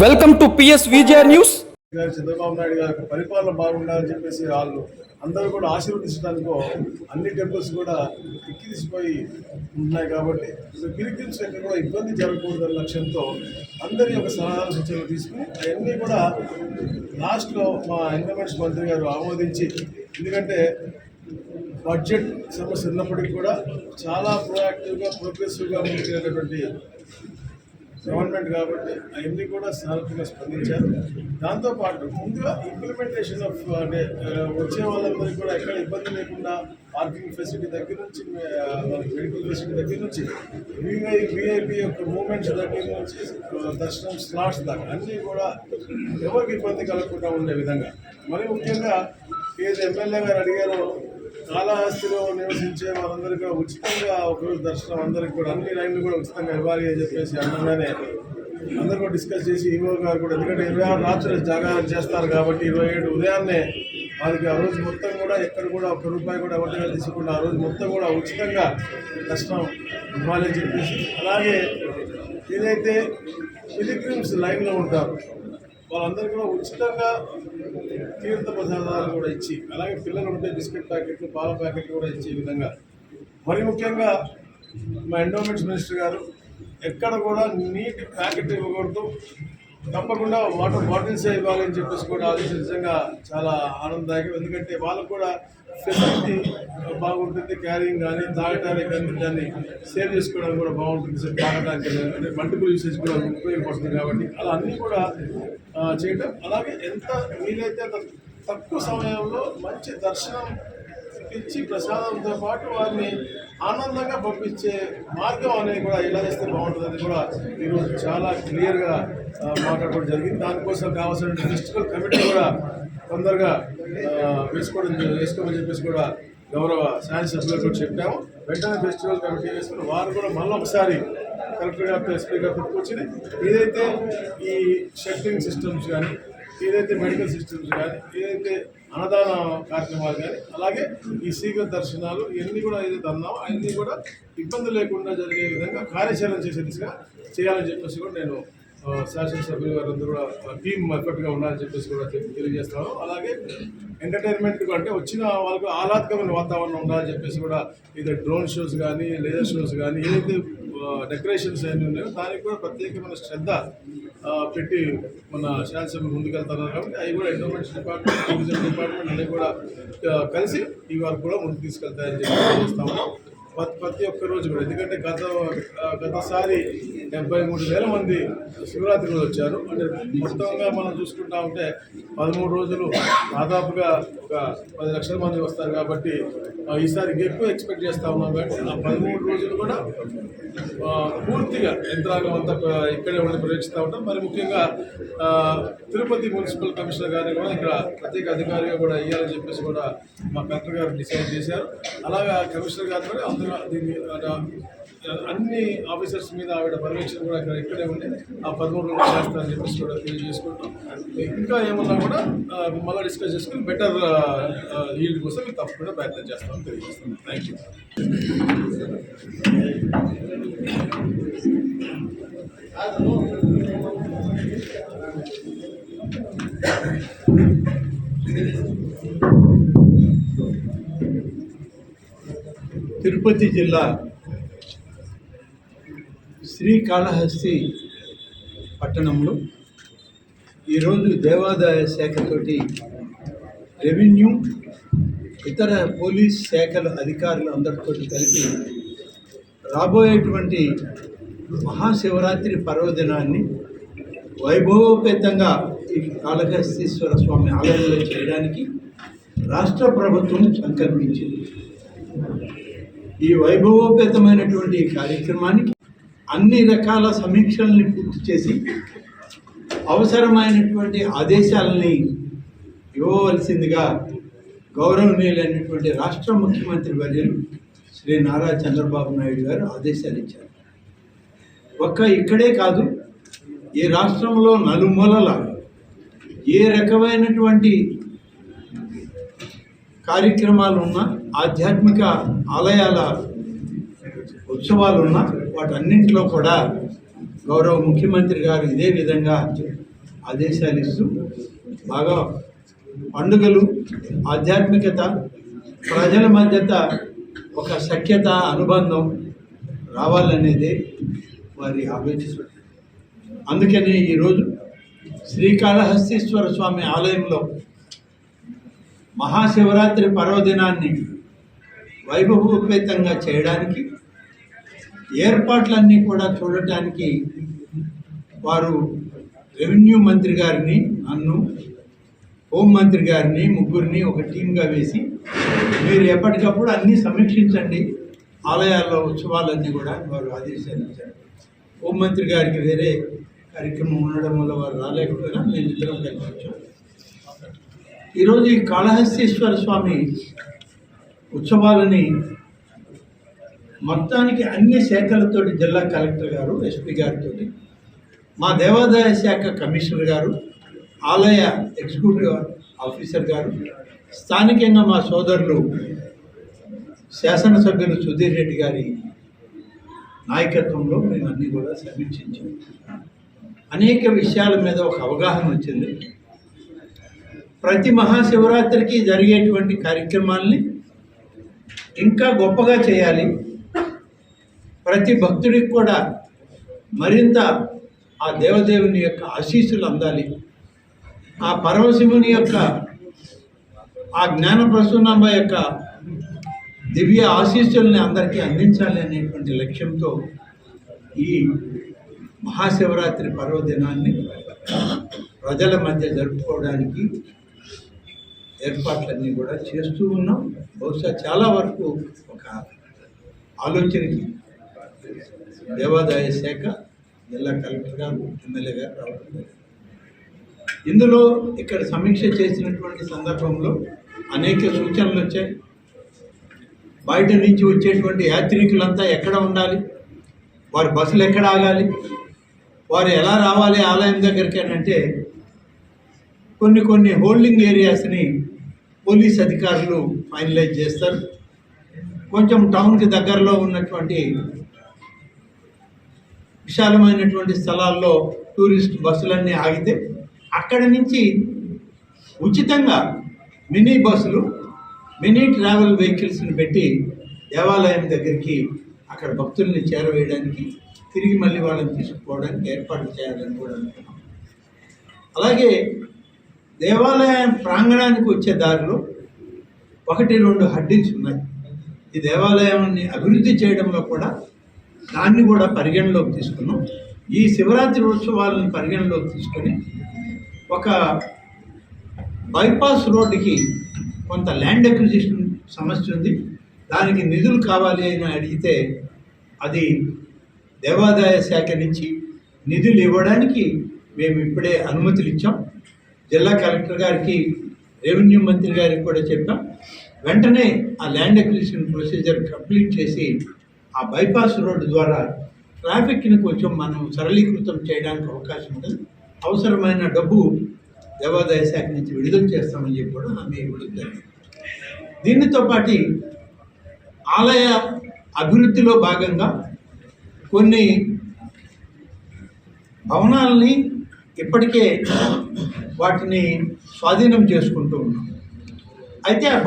Welcome to PS Vijaya news గారు చంద్రబాబు నాయుడు గారి పరిపాలన బాగుండాలని చెప్పేసి వాళ్ళు అందరూ కూడా ఆశీర్వదించడానికో అన్ని టెంపుల్స్ కూడా కిక్కిరిసిపోయి ఉన్నాయి కాబట్టి పిలిగ్రిమ్స్ కూడా ఇబ్బంది జరగకూడదన్న లక్ష్యంతో అందరి యొక్క సలహాలు సూచనలు తీసుకుని అవన్నీ కూడా లాస్ట్లో మా ఎన్విరాన్మెంట్స్ మంత్రి గారు ఆమోదించి ఎందుకంటే బడ్జెట్ సమస్య ఉన్నప్పటికీ కూడా చాలా ప్రోయాక్టివ్గా ప్రోగ్రెసివ్గా ముందుకెళ్ళినటువంటి గవర్నమెంట్ కాబట్టి అవన్నీ కూడా సానుకూలంగా స్పందించారు. దాంతోపాటు ముందుగా ఇంప్లిమెంటేషన్ ఆఫ్ uh, అంటే uh, వచ్చే వాళ్ళందరికీ కూడా ఎక్కడ ఇబ్బంది లేకుండా పార్కింగ్ ఫెసిలిటీ దగ్గర నుంచి వాళ్ళకి మెడికల్ ఫెసిలిటీ దగ్గర నుంచి విఐ విఐపి యొక్క మూమెంట్స్ దగ్గర నుంచి uh, దర్శనం స్లాట్స్ దాకా అన్నీ కూడా ఎవరికి ఇబ్బంది కలగకుండా ఉండే విధంగా. మరి ముఖ్యంగా ఏది ఎమ్మెల్యే గారు అడిగారో కాళహస్తిలో నివసించే వారందరికీ కూడా ఉచితంగా ఒకరోజు దర్శనం అందరికి కూడా అన్ని లైన్లు కూడా ఉచితంగా ఇవ్వాలి అని చెప్పేసి అనగానే అందరూ కూడా డిస్కస్ చేసి ఈవో గారు కూడా ఎందుకంటే ఇరవై ఆరు రాత్రులు జాగారం చేస్తారు కాబట్టి ఇరవై ఏడు ఉదయాన్నే వాళ్ళకి ఆ రోజు మొత్తం కూడా ఎక్కడ కూడా ఒక్క రూపాయి కూడా ఎవరిగా తీసుకుండా ఆ రోజు మొత్తం కూడా ఉచితంగా దర్శనం ఇవ్వాలి అని చెప్పేసి. అలాగే ఏదైతే పిలిగ్రిమ్స్ లైన్లో ఉంటారు వాళ్ళందరూ కూడా ఉచితంగా తీర్థ పదార్థాలు కూడా ఇచ్చి అలాగే పిల్లలు ఉంటే బిస్కెట్ ప్యాకెట్లు పాల ప్యాకెట్లు కూడా ఇచ్చే విధంగా. మరి ముఖ్యంగా మా ఎండోమెంట్స్ మినిస్టర్ గారు ఎక్కడ కూడా నీటి ప్యాకెట్ ఇవ్వకూడదు. తప్పకుండా వాటర్ బాటిల్స్ ఇవ్వాలని అని చెప్పేసి కూడా ఆలోచన నిజంగా చాలా ఆనందదాయకం. ఎందుకంటే వాళ్ళకు కూడా ఫెసిలిటీ బాగుంటుంది క్యారింగ్ కానీ తాగడానికి కానీ దాన్ని సేవ్ చేసుకోవడం కూడా బాగుంటుంది సార్ తాగడానికి అంటే మల్టిపుల్ యూసేజ్ కూడా ఉపయోగపడుతుంది కాబట్టి అలా అన్నీ కూడా చేయటం. అలాగే ఎంత వీలైతే అంత తక్కువ సమయంలో మంచి దర్శనం ఇచ్చి ప్రసాదంతో పాటు వారిని ఆనందంగా పంపించే మార్గం అనేది కూడా ఎలా చేస్తే బాగుంటుందని కూడా ఈరోజు చాలా క్లియర్గా మాట్లాడుకోవడం జరిగింది. దానికోసం కావాల్సిన ఫెస్టివల్ కమిటీ కూడా తొందరగా వేసుకోవడం వేసుకోమని చెప్పేసి కూడా గౌరవ శాసన సభ్యులకు కూడా చెప్పాము. వెంటనే ఫెస్టివల్ కమిటీ వేసుకుని వారు కూడా మళ్ళీ ఒకసారి కలెక్టర్ గారితో ఎస్పీ గారితో కూర్చుని ఏదైతే ఈ షట్టింగ్ సిస్టమ్స్ కానీ ఏదైతే మెడికల్ సిస్టమ్స్ కానీ ఏదైతే అన్నదాన కార్యక్రమాలు కానీ అలాగే ఈ శీఘ్ర దర్శనాలు ఇవన్నీ కూడా ఏదైతే అన్నామో అవన్నీ కూడా ఇబ్బంది లేకుండా జరిగే విధంగా కార్యాచరణ చేసే దిశగా చేయాలని చెప్పేసి కూడా నేను ఆ, శాసనసభ్యులు వారందరూ కూడా టీం ఎఫర్ట్గా ఉండాలని చెప్పేసి కూడా తెలియజేస్తాను. అలాగే ఎంటర్టైన్మెంట్ అంటే వచ్చిన వాళ్ళకు ఆహ్లాదకరమైన వాతావరణం ఉండాలని చెప్పేసి కూడా ఇది డ్రోన్ షోస్ కానీ లేజర్ షోస్ కానీ ఏదైతే డెకరేషన్స్ అన్నీ ఉన్నాయో దానికి కూడా ప్రత్యేకమైన శ్రద్ధ పెట్టి మన శాసన ముందుకెళ్తున్నారు కాబట్టి అవి కూడా ఎండోమెంట్స్ డిపార్ట్మెంట్ టూరిజం డిపార్ట్మెంట్ అన్నీ కూడా కలిసి ఈ వారు కూడా ముందుకు తీసుకెళ్తాయని చెప్పి చేస్తాము ప్రతి ప్రతి ఒక్క రోజు కూడా. ఎందుకంటే గత గతసారి డెబ్బై మూడు వేల మంది శివరాత్రి రోజు వచ్చారు. అంటే మొత్తంగా మనం చూసుకుంటా ఉంటే పదమూడు రోజులు దాదాపుగా ఒక పది లక్షల మంది వస్తారు కాబట్టి ఈసారి ఎక్కువ ఎక్స్పెక్ట్ చేస్తూ ఉన్నాం కాబట్టి ఆ పదమూడు రోజులు కూడా పూర్తిగా యంత్రాంగం అంతా ఇక్కడే ఉండి ప్రవేశిస్తూ ఉంటాం. మరి ముఖ్యంగా తిరుపతి మున్సిపల్ కమిషనర్ గారిని కూడా ఇక్కడ ప్రత్యేక అధికారిగా కూడా ఇవ్వాలని చెప్పేసి కూడా మా కలెక్టర్ గారు డిసైడ్ చేశారు. అలాగే కమిషనర్ గారు కూడా అందరూ దీన్ని అన్ని ఆఫీసర్స్ మీద ఆవిడ పర్యవేక్షణ కూడా ఇక్కడ ఇక్కడే ఉండి ఆ పదమూడు రోజులు చేస్తారని చెప్పేసి కూడా తెలియజేసుకుంటాం. ఇంకా ఏమన్నా కూడా మళ్ళీ డిస్కస్ చేసుకుని బెటర్ ఈల్డ్ కోసం మీరు తప్పకుండా ప్రయత్నం చేస్తామని తెలియజేస్తాం థ్యాంక్ యూ తిరుపతి జిల్లా శ్రీకాళహస్తి పట్టణంలో ఈరోజు దేవాదాయ శాఖతోటి రెవెన్యూ ఇతర పోలీస్ శాఖల అధికారులు అందరితో కలిపి రాబోయేటువంటి మహాశివరాత్రి పర్వదినాన్ని వైభవోపేతంగా ఈ కాళహస్తీశ్వర స్వామి ఆలయంలో చేయడానికి రాష్ట్ర ప్రభుత్వం సంకల్పించింది. ఈ వైభవోపేతమైనటువంటి కార్యక్రమానికి అన్ని రకాల సమీక్షల్ని పూర్తి చేసి అవసరమైనటువంటి ఆదేశాలని ఇవ్వవలసిందిగా గౌరవనీయులైనటువంటి రాష్ట్ర ముఖ్యమంత్రి వర్యులు శ్రీ నారా చంద్రబాబు నాయుడు గారు ఆదేశాలు ఇచ్చారు. ఒక్క ఇక్కడే కాదు ఈ రాష్ట్రంలో నలుమూలల ఏ రకమైనటువంటి కార్యక్రమాలు ఉన్న ఆధ్యాత్మిక ఆలయాల ఉత్సవాలున్న వాటన్నింటిలో కూడా గౌరవ ముఖ్యమంత్రి గారు ఇదే విధంగా ఆదేశాలు ఇస్తూ బాగా పండుగలు ఆధ్యాత్మికత ప్రజల మధ్యత ఒక సఖ్యత అనుబంధం రావాలనేదే వారి ఆలోచన. అందుకనే ఈరోజు శ్రీకాళహస్తీశ్వర స్వామి ఆలయంలో మహాశివరాత్రి పర్వదినాన్ని వైభవోపేతంగా చేయడానికి ఏర్పాట్లన్నీ కూడా చూడటానికి వారు రెవెన్యూ మంత్రి గారిని నన్ను హోంమంత్రి గారిని ముగ్గురిని ఒక టీంగా వేసి మీరు ఎప్పటికప్పుడు అన్నీ సమీక్షించండి. ఆలయాల్లో ఉత్సవాలన్నీ కూడా వారు ఆదేశాలు ఇచ్చారు హోంమంత్రి గారికి వేరే కార్యక్రమం ఉండడం వల్ల వారు రాలేకపోయినా మేము ఇద్దరం కలిసి ఈరోజు ఈ కాళహస్తీశ్వర స్వామి ఉత్సవాలని మొత్తానికి అన్ని శాఖలతో జిల్లా కలెక్టర్ గారు ఎస్పీ గారితో మా దేవాదాయ శాఖ కమిషనర్ గారు ఆలయ ఎగ్జిక్యూటివ్ ఆఫీసర్ గారు స్థానికంగా మా సోదరులు శాసనసభ్యులు సుధీర్ రెడ్డి గారి నాయకత్వంలో మేము అన్నీ కూడా సమీక్షించాం. అనేక విషయాల మీద ఒక అవగాహన వచ్చింది. ప్రతి మహాశివరాత్రికి జరిగేటువంటి కార్యక్రమాల్ని ఇంకా గొప్పగా చేయాలి. ప్రతి భక్తుడికి కూడా మరింత ఆ దేవదేవుని యొక్క ఆశీస్సులు అందాలి. ఆ పరమశివుని యొక్క ఆ జ్ఞాన ప్రసూనాంబ యొక్క దివ్య ఆశీస్సుల్ని అందరికీ అందించాలి అనేటువంటి లక్ష్యంతో ఈ మహాశివరాత్రి పర్వదినాన్ని ప్రజల మధ్య జరుపుకోవడానికి ఏర్పాట్లన్నీ కూడా చేస్తూ ఉన్నాం. బహుశా చాలా వరకు ఒక ఆలోచనకి దేవాదాయ శాఖ జిల్లా కలెక్టర్ గారు ఎమ్మెల్యే గారు రావడం జరిగింది. ఇందులో ఇక్కడ సమీక్ష చేసినటువంటి సందర్భంలో అనేక సూచనలు వచ్చాయి. బయట నుంచి వచ్చేటువంటి యాత్రికులంతా ఎక్కడ ఉండాలి? వారి బస్సులు ఎక్కడ ఆగాలి? వారు ఎలా రావాలి ఆలయం దగ్గరికి అని అంటే కొన్ని కొన్ని హోల్డింగ్ ఏరియాస్ని పోలీస్ అధికారులు ఫైనలైజ్ చేస్తారు. కొంచెం టౌన్కి దగ్గరలో ఉన్నటువంటి విశాలమైనటువంటి స్థలాల్లో టూరిస్ట్ బస్సులన్నీ ఆగితే అక్కడి నుంచి ఉచితంగా మినీ బస్సులు మినీ ట్రావెల్ వెహికల్స్ని పెట్టి దేవాలయం దగ్గరికి అక్కడ భక్తుల్ని చేరవేయడానికి తిరిగి మళ్ళీ వాళ్ళని తీసుకుపోవడానికి ఏర్పాటు చేయాలని కూడా అనుకున్నాం అలాగే దేవాలయం ప్రాంగణానికి వచ్చే దారిలో ఒకటి రెండు హడ్డీస్ ఉన్నాయి. ఈ దేవాలయాన్ని అభివృద్ధి చేయడంలో కూడా దాన్ని కూడా పరిగణలోకి తీసుకున్నాం. ఈ శివరాత్రి ఉత్సవాలను పరిగణలోకి తీసుకొని ఒక బైపాస్ రోడ్డుకి కొంత ల్యాండ్ అక్విజిషన్ సమస్య ఉంది. దానికి నిధులు కావాలి అని అడిగితే అది దేవాదాయ శాఖ నుంచి నిధులు ఇవ్వడానికి మేము ఇప్పుడే అనుమతులు ఇచ్చాం. జిల్లా కలెక్టర్ గారికి రెవెన్యూ మంత్రి గారికి కూడా చెప్పాం. వెంటనే ఆ ల్యాండ్ అక్విజిషన్ ప్రొసీజర్ కంప్లీట్ చేసి ఆ బైపాస్ రోడ్డు ద్వారా ట్రాఫిక్ని కొంచెం మనం సరళీకృతం చేయడానికి అవకాశం ఉంటుంది అవసరమైన డబ్బు దేవాదాయ శాఖ నుంచి విడుదల చేస్తామని చెప్పి కూడా హామీ ఇవ్వడం దీనితో పాటు ఆలయ అభివృద్ధిలో భాగంగా కొన్ని భవనాలని ఇప్పటికే వాటిని స్వాధీనం చేసుకుంటూ ఉన్నాం. అయితే ఆ